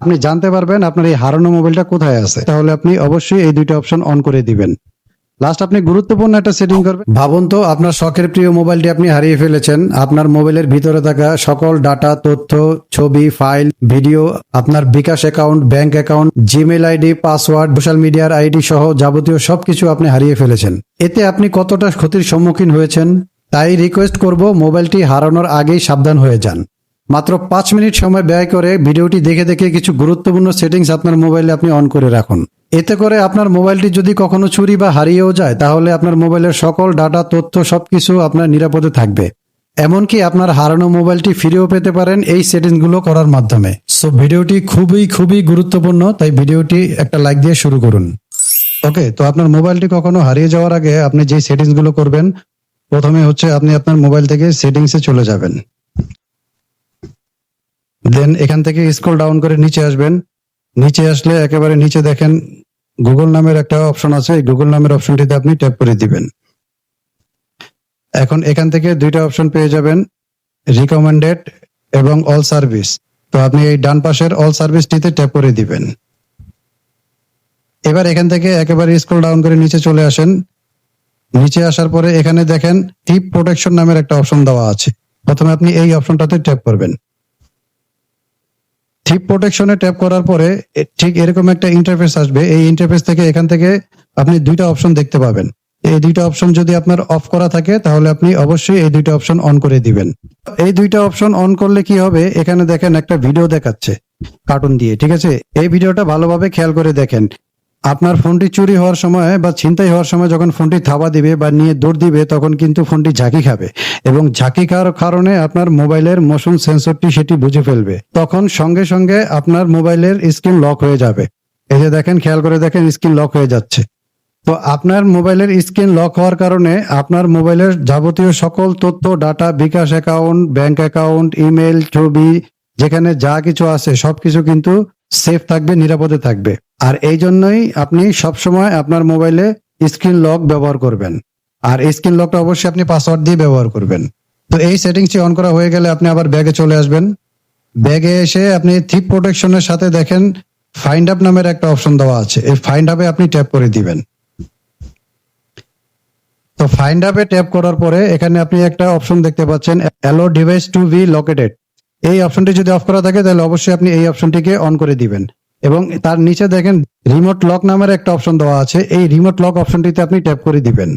আপনি জানতে পারবেন আপনার এই হারানো মোবাইলটা কোথায় আছে। তাহলে আপনি অবশ্যই এই দুইটা অপশন অন করে দিবেন। লাস্ট আপনি গুরুত্বপূর্ণ একটা সেটিং করবেন। ভাবুন তো, আপনার শখের প্রিয় মোবাইলটি আপনি হারিয়ে ফেলেছেন। আপনার মোবাইলের ভিতরে থাকা সকল ডাটা তথ্য, ছবি ফাইল ভিডিও আপনার bKash account bank account Gmail ID password social মিডিয়ার আইডি সহ যাবতীয় সবকিছু আপনি হারিয়ে ফেলেছেন। এতে আপনি কতটা ক্ষতির সম্মুখীন হয়েছেন? তাই রিকোয়েস্ট করব, মোবাইলটি হারানোর আগেই সাবধান হয়ে যান। মাত্র পাঁচ মিনিট সময় ব্যয় করে ভিডিওটি দেখে দেখে কিছু গুরুত্বপূর্ণ সেটিংস আপনার মোবাইলে আপনি অন করে রাখুন। এতে করে আপনার মোবাইলটি যদি কখনো চুরি বা হারিয়েও যায়, তাহলে আপনার মোবাইলের সকল ডাটা, তথ্য সবকিছু আপনার নিরাপদে থাকবে। এমনকি আপনার হারানো মোবাইলটি ফিরেও পেতে পারেন এই সেটিংসগুলো করার মাধ্যমে। সো ভিডিওটি খুবই খুবই গুরুত্বপূর্ণ, তাই ভিডিওটি একটা লাইক দিয়ে শুরু করুন। ওকে, তো আপনার মোবাইলটি কখনো হারিয়ে যাওয়ার আগে আপনি যে সেটিংসগুলো করবেন, প্রথমে হচ্ছে আপনি আপনার মোবাইল থেকে সেটিংসে চলে যাবেন। দেন এখান থেকে স্ক্রল ডাউন করে নিচে আসবেন। নিচে আসলে একেবারে নিচে দেখেন গুগল নামের একটা অপশন আছে। গুগল নামের অপশনটিতে আপনি ট্যাপ করে দিবেন। এখন এখান থেকে দুইটা অপশন পেয়ে যাবেন রিকমেন্ডেড এবং অল সার্ভিস তো আপনি এই ডান পাশের অল সার্ভিসটিতে ট্যাপ করে দিবেন। এবার এখান থেকে একেবারে স্ক্রল ডাউন করে নিচে চলে আসেন। নিচে আসার পরে এখানে দেখেন টিপ প্রোটেকশন নামের একটা অপশন দেওয়া আছে। প্রথমে আপনি এই অপশনটাতে ট্যাপ করবেন। থিপ প্রোটেকশনে ট্যাপ করার পরে ঠিক এরকম একটা ইন্টারফেস আসবে। এই ইন্টারফেস থেকে এখান থেকে আপনি দুইটা অপশন দেখতে পাবেন। এই দুইটা অপশন যদি আপনার অফ করা থাকে, তাহলে আপনি অবশ্যই এই দুইটা অপশন অন করে দিবেন। এই দুইটা অপশন অন করলে কি হবে? এখানে দেখেন একটা ভিডিও দেখাচ্ছে কার্টুন দিয়ে, ঠিক আছে? এই ভিডিওটা ভালোভাবে খেয়াল করে দেখেন। আপনার ফোনটি চুরি হওয়ার সময় বা ছিনতাই হওয়ার সময় যখন ফোনটি থাবা দিবে বা নিয়ে দৌড় দিবে, তখন কিন্তু ফোনটি ঝাঁকি খাবে এবং ঝাঁকি খাওয়ার কারণে আপনার মোবাইলের মোশন সেন্সরটি সেটি বুঝে ফেলবে। তখন সঙ্গে সঙ্গে আপনার মোবাইলের স্ক্রিন লক হয়ে যাবে। এই যে দেখেন, খেয়াল করে দেখেন, স্ক্রিন লক হয়ে যাচ্ছে। তো আপনার মোবাইলের স্ক্রিন লক হওয়ার কারণে আপনার মোবাইলের যাবতীয় সকল তথ্য, data, bKash account, bank account, email, ছবি, যেখানে যা কিছু আছে সব কিছু কিন্তু সেফ থাকবে, নিরাপদে থাকবে। আর এই জন্যই আপনি সবসময় আপনার মোবাইলে স্ক্রিন লক ব্যবহার করবেন। আর স্ক্রিন লকটা অবশ্যই আপনি পাসওয়ার্ড দিয়ে ব্যবহার করবেন। তো এই সেটিংসটি অন করা হয়ে গেলে আপনি আবার ব্যাগে চলে আসবেন। ব্যাগে এসে আপনি থিপ প্রোটেকশনের সাথে দেখেন ফাইন্ড আপ নামের একটা অপশন দেওয়া আছে। এই ফাইন্ড আপে আপনি ট্যাপ করে দিবেন। তো ফাইন্ড আপে ট্যাপ করার পরে এখানে আপনি একটা অপশন দেখতে পাচ্ছেন allow device to be located এই অপশনটি যদি অফ করা থাকে, তাহলে অবশ্যই আপনি এই অপশনটিকে অন করে দিবেন। এবং তার নিচে দেখেন রিমোট লক নামের একটা অপশন দেওয়া আছে। এই রিমোট লক অপশনটিতে আপনি ট্যাপ করে দিবেন।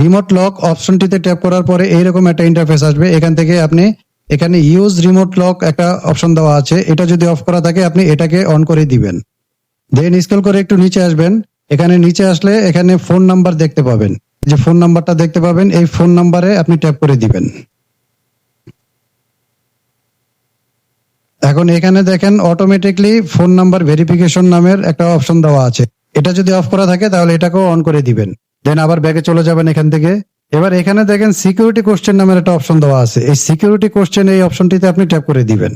রিমোট লক অপশনটিতে ট্যাপ করার পরে এইরকম একটা ইন্টারফেস আসবে। এখান থেকে আপনি এখানে ইউজ রিমোট লক একটা অপশন দেওয়া আছে। এটা যদি অফ করা থাকে, আপনি এটাকে অন করে দিবেন। দেন স্ক্রল করে একটু নিচে আসবেন। এখানে নিচে আসলে এখানে ফোন নাম্বার দেখতে পাবেন। যে ফোন নাম্বারটা দেখতে পাবেন, এই ফোন নাম্বারে আপনি ট্যাপ করে দিবেন। এখন এখানে দেখেন অটোমেটিকলি ফোন নাম্বার ভেরিফিকেশন নামের একটা অপশন দেওয়া আছে। এটা যদি অফ করা থাকে, তাহলে এটাকেও অন করে দিবেন। দেন আবার ব্যাগে চলে যাবেন এখান থেকে। এবার এখানে দেখেন সিকিউরিটি কোশ্চেন নামের একটা অপশন দেওয়া আছে। এই সিকিউরিটি কোশ্চেন এই অপশনটিতে আপনি ট্যাপ করে দিবেন।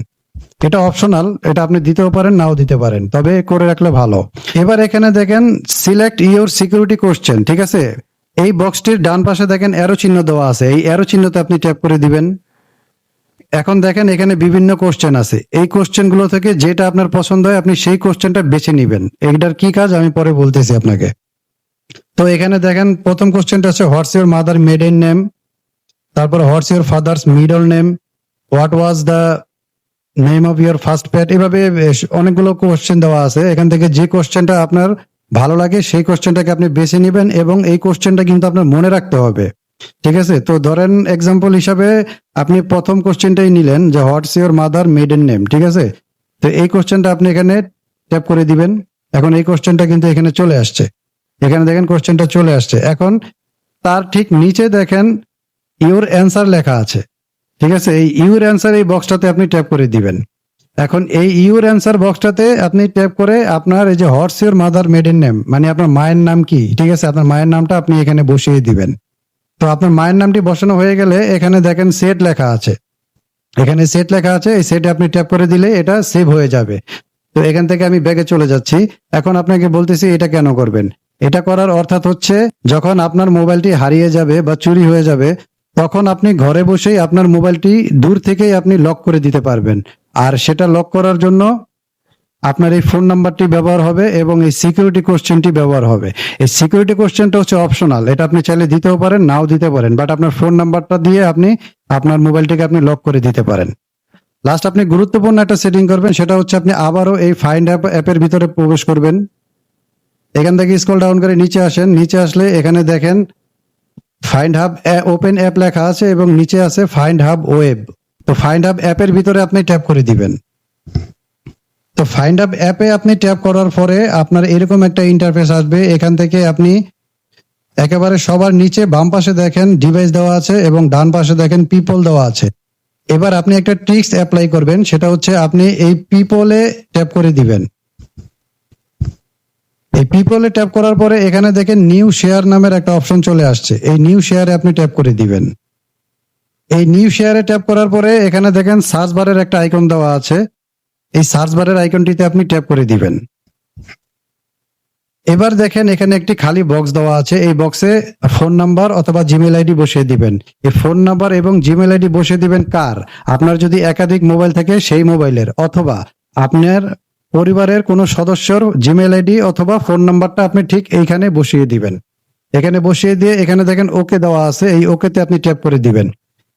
এটা অপশনাল এটা আপনি দিতেও পারেন, নাও দিতে পারেন। তবে করে রাখলে ভালো। এবার এখানে দেখেন সিলেক্ট ইওর সিকিউরিটি কোশ্চেন ঠিক আছে? এই বক্সটির ডান পাশে দেখেন অ্যারো চিহ্ন দেওয়া আছে। এই অ্যারো চিহ্নতে আপনি ট্যাপ করে দিবেন। এখন দেখেন এখানে বিভিন্ন কোশ্চেন আছে। এই কোশ্চেনগুলো থেকে যেটা আপনার পছন্দ হয়, আপনি সেই কোশ্চেনটা বেছে নিবেন। এইটার কি কাজ আমি পরে বলতেছি আপনাকে। তো এখানে দেখেন, প্রথম কোশ্চেনটা আছে what's your mother maiden name তারপর what's your father's middle name what was the name of your first pet এভাবে অনেকগুলো কোশ্চেন দেওয়া আছে। এখান থেকে যে কোশ্চেনটা আপনার ভালো লাগে, সেই কোশ্চেনটাকে আপনি বেছে নেবেন এবং এই কোশ্চেনটা কিন্তু আপনার মনে রাখতে হবে। ঠিক আছে? তো ধরেন এক্সাম্পল হিসাবে আপনি প্রথম কোশ্চেনটাই নিলেন যে what's your mother maiden name ঠিক আছে? তো এই কোশ্চেনটা আপনি এখানে ট্যাপ করে দিবেন। এখন এই কোশ্চেনটা কিন্তু এখানে চলে আসছে। এখানে দেখেন কোশ্চেনটা চলে আসছে। এখন তার ঠিক নিচে দেখেন ইউর অ্যান্সার লেখা আছে। ঠিক আছে? এই ইউর অ্যান্সার এই বক্সটাতে আপনি ট্যাপ করে দিবেন। এখন এই ইউর অ্যান্সার বক্সটাতে আপনি ট্যাপ করে আপনার এই যে what's your mother maiden name মানে আপনার মায়ের নাম কি? ঠিক আছে? আপনার মায়ের নামটা আপনি এখানে বসিয়ে দিবেন। আপনার মায়ের নামটি বসানো হয়ে গেলে এখানে দেখেন সেট লেখা আছে। এখানে সেট লেখা আছে, এই সেটে আপনি ট্যাপ করে দিলে এটা সেভ হয়ে যাবে। তো এখান থেকে আমি ব্যাগে চলে যাচ্ছি। এখন আপনাকে বলতেছি এটা কেন করবেন? এটা করার অর্থাৎ হচ্ছে যখন আপনার মোবাইলটি হারিয়ে যাবে বা চুরি হয়ে যাবে, তখন আপনি ঘরে বসেই আপনার মোবাইলটি দূর থেকেই আপনি লক করে দিতে পারবেন। আর সেটা লক করার জন্য আপনার এই ফোন নাম্বারটি ব্যবহার হবে এবং এই সিকিউরিটি কোশ্চেনটি ব্যবহার হবে। এই সিকিউরিটি কোশ্চেনটা হচ্ছে অপশনাল এটা আপনি চাইলে দিতেও পারেন, নাও দিতে পারেন বাট আপনার ফোন নাম্বারটা দিয়ে আপনি আপনার মোবাইলটিকে আপনি লক করে দিতে পারেন। লাস্ট আপনি গুরুত্বপূর্ণ একটা সেটিং করবেন, সেটা হচ্ছে আপনি আবারও এই ফাইন্ড অ্যাপ অ্যাপের ভিতরে প্রবেশ করবেন। এখান থেকে স্কল ডাউন করে নিচে আসেন, নিচে আসলে এখানে দেখেন ফাইন্ড হাব ওপেন অ্যাপ লেখা আছে এবং নিচে আছে ফাইন্ড হাব ওয়েব তো ফাইন্ড হাব অ্যাপের ভিতরে আপনি ট্যাপ করে দিবেন। তো ফাইন্ড আপ অ্যাপে আপনি ট্যাপ করার পরে আপনার এরকম একটা ইন্টারফেস আসবে। এখান থেকে আপনি একেবারে সবার নিচে বাম পাশে দেখেন ডিভাইস দেওয়া আছে এবং ডান পাশে দেখেন পিপল দেওয়া আছে। এবার আপনি একটা ট্রিক্স অ্যাপ্লাই করবেন, সেটা হচ্ছে আপনি এই পিপলে ট্যাপ করে দিবেন। এই পিপলে ট্যাপ করার পরে এখানে দেখেন নিউ শেয়ার নামের একটা অপশন চলে আসছে। এই নিউ শেয়ারে আপনি ট্যাপ করে দিবেন। এই নিউ শেয়ারে ট্যাপ করার পরে এখানে দেখেন সার্চ বারের একটা আইকন দেওয়া আছে। এই সার্চ বারের আইকনটিতে আপনি ট্যাপ করে দিবেন। এবার দেখেন এখানে একটি খালি বক্স দেওয়া আছে। এই বক্সে ফোন নাম্বার অথবা জিমেল আইডি বসিয়ে দিবেন। এই ফোন নাম্বার এবং জিমেল আইডি বসিয়ে দিবেন কার? আপনার যদি একাধিক মোবাইল থাকে সেই মোবাইলের, অথবা আপনার পরিবারের কোনো সদস্যর জিমেল আইডি অথবা ফোন নাম্বারটা আপনি ঠিক এইখানে বসিয়ে দিবেন। এখানে বসিয়ে দিয়ে এখানে দেখেন ওকে দেওয়া আছে, এই ওকেতে আপনি ট্যাপ করে দিবেন।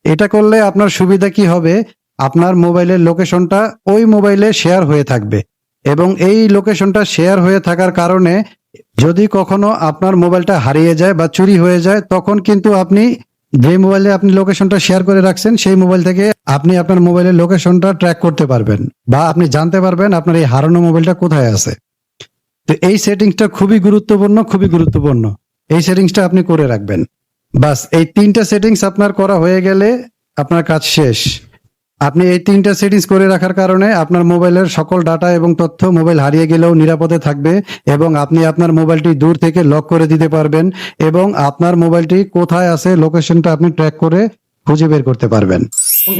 এটা করলে আপনার সুবিধা কি হবে? আপনার মোবাইলের লোকেশনটা ওই মোবাইলে শেয়ার হয়ে থাকবে। এবং এই লোকেশনটা শেয়ার হয়ে থাকার কারণে যদি কখনো আপনার মোবাইলটা হারিয়ে যায় বা চুরি হয়ে যায়, তখন কিন্তু আপনি যে মোবাইলে আপনি লোকেশনটা শেয়ার করে রাখছেন, সেই মোবাইল থেকে আপনি আপনার মোবাইলের লোকেশনটা ট্র্যাক করতে পারবেন বা আপনি জানতে পারবেন আপনার এই হারানো মোবাইলটা কোথায় আছে। তো এই সেটিংসটা খুবই গুরুত্বপূর্ণ খুবই গুরুত্বপূর্ণ। এই সেটিংসটা আপনি করে রাখবেন। বাস, এই তিনটা সেটিংস আপনার করা হয়ে গেলে আপনার কাজ শেষ। আপনি এই তিনটা সেটিংস করে রাখার কারণে আপনার মোবাইলের সকল ডাটা এবং তথ্য মোবাইল হারিয়ে গেলেও নিরাপদে থাকবে এবং আপনি আপনার মোবাইলটি দূর থেকে লক করে দিতে পারবেন এবং আপনার মোবাইলটি কোথায় আছে লোকেশনটা আপনি ট্র্যাক করে খুঁজে বের করতে পারবেন।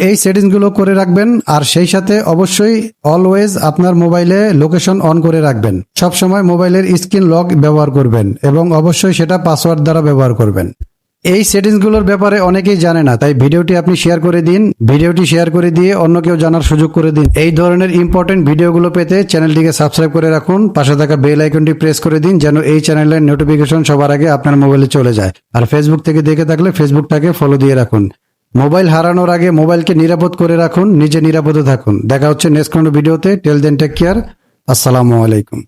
এই সেটিংসগুলো করে রাখবেন আর সেই সাথে অবশ্যই অলওয়েজ আপনার মোবাইলে লোকেশন অন করে রাখবেন। সব সময় মোবাইলের স্ক্রিন লক ব্যবহার করবেন এবং অবশ্যই সেটা পাসওয়ার্ড দ্বারা ব্যবহার করবেন। এই সেটিংসগুলোর ব্যাপারে অনেকেই জানে না, তাই ভিডিওটি আপনি শেয়ার করে দিন, ভিডিওটি শেয়ার করে দিয়ে অন্য কেউ জানার সুযোগ করে দিন। এই ধরনের ইম্পর্টেন্ট ভিডিওগুলো পেতে চ্যানেলটিকে সাবস্ক্রাইব করে রাখুন, পাশে থাকা বেল আইকনটি প্রেস করে দিন, যেন এই চ্যানেলের নোটিফিকেশন সবার আগে আপনার মোবাইলে চলে যায়। আর ফেসবুক থেকে দেখে থাকলে ফেসবুকটাকে ফলো দিয়ে রাখুন। মোবাইল হারানোর আগে মোবাইলকে নিরাপদ করে রাখুন, নিজে নিরাপদে থাকুন। দেখা হচ্ছে নেক্সট কোনো ভিডিওতে টেল দেন টেক কেয়ার আসসালামু আলাইকুম।